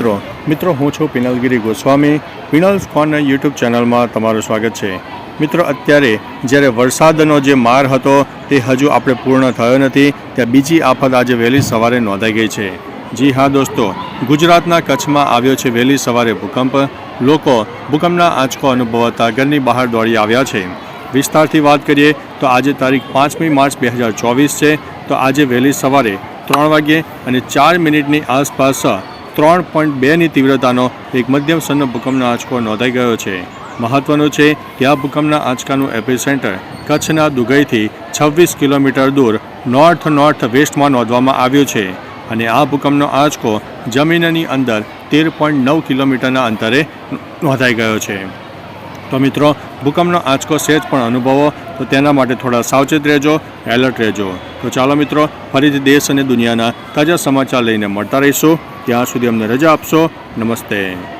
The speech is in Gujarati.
મિત્રો મિત્રો, હું છું પિનલગીરી ગોસ્વામી. પિનલ્સ ફોન યુટ્યુબ ચેનલમાં તમારું સ્વાગત છે. મિત્રો, અત્યારે જ્યારે વરસાદનો જે માર હતો, તે હજુ આપણે પૂર્ણ થયો નથી. ત્યાં બીજી આફત આજે વહેલી સવારે નોંધાઈ ગઈ છે. જી હા, દોસ્તો, ગુજરાતના કચ્છમાં આવ્યો છે વહેલી સવારે ભૂકંપ. લોકો ભૂકંપના આંચકો અનુભવતા ઘરની બહાર દોડી આવ્યા છે. વિસ્તારથી વાત કરીએ, તો આજે તારીખ પાંચમી માર્ચ બે હજાર ચોવીસ છે. તો આજે વહેલી સવારે ત્રણ વાગ્યે અને ચાર મિનિટની આસપાસ ત્રણ પોઈન્ટ બેની તીવ્રતાનો એક મધ્યમ સ્તરનો ભૂકંપનો આંચકો નોંધાઈ ગયો છે. મહત્વનું છે કે આ ભૂકંપના આંચકાનું એપિસેન્ટર કચ્છના દુગઈથી છવ્વીસ કિલોમીટર દૂર નોર્થ નોર્થ વેસ્ટમાં નોંધવામાં આવ્યું છે અને આ ભૂકંપનો આંચકો જમીનની અંદર તેર પોઈન્ટ નવ કિલોમીટરના અંતરે નોંધાઈ ગયો છે. તો મિત્રો, ભૂકંપનો આંચકો સહેજ પણ અનુભવો, તો તેના માટે થોડા સાવચેત રહેજો, એલર્ટ રહેજો. તો ચાલો મિત્રો, ફરીથી દેશ અને દુનિયાના તાજા સમાચાર લઈને મળતા રહીશું. ત્યાં સુધી અમને રજા આપશો. નમસ્તે.